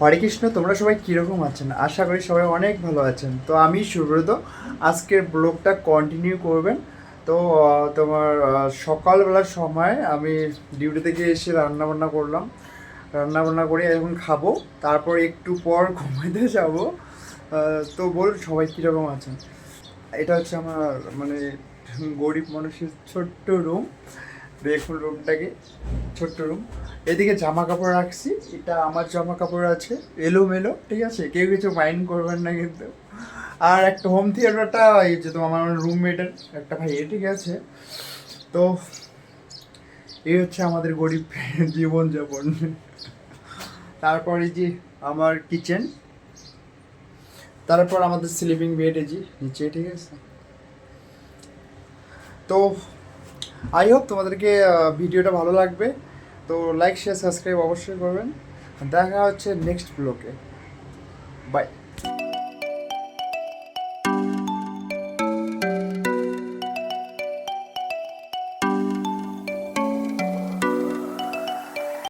হরে কৃষ্ণ তোমরা সবাই কীরকম আছেন? আশা করি সবাই অনেক ভালো আছেন। তো আমি সুব্রত, আজকের ব্লগটা কন্টিনিউ করবেন। তো তোমার সকালবেলার সময় আমি ডিউটি থেকে এসে রান্না বান্না করলাম। রান্নাবান্না করে এখন খাব, তারপর একটু পর ঘুমাইতে যাব। তো বল, সবাই কীরকম আছেন? এটা হচ্ছে আমার মানে গরিব মানুষের ছোট্ট রুম দেখুন রুমটাকে ছোট্ট রুম এদিকে জামা কাপড় রাখছি, এটা আমার জামা কাপড় আছে, এলোমেলো, ঠিক আছে? কেউ কিছু মাইন্ড করবেন না কিন্তু। আর একটা হোম থিয়েটারটা এই যে তোমার আমার রুমমেটের একটা ভাই ঠিক আছে? তো, এই হচ্ছে আমাদের গরিব জীবনযাপন। তারপর যে আমার কিচেন তারপর আমাদের স্লিপিং বেড যে নিচে, ঠিক আছে? তো আই হোপ তোমাদেরকে ভিডিওটা ভালো লাগবে। তো লাইক শেয়ার সাবস্ক্রাইব অবশ্যই করবেন। দেখা হচ্ছে নেক্সট ব্লকে বাই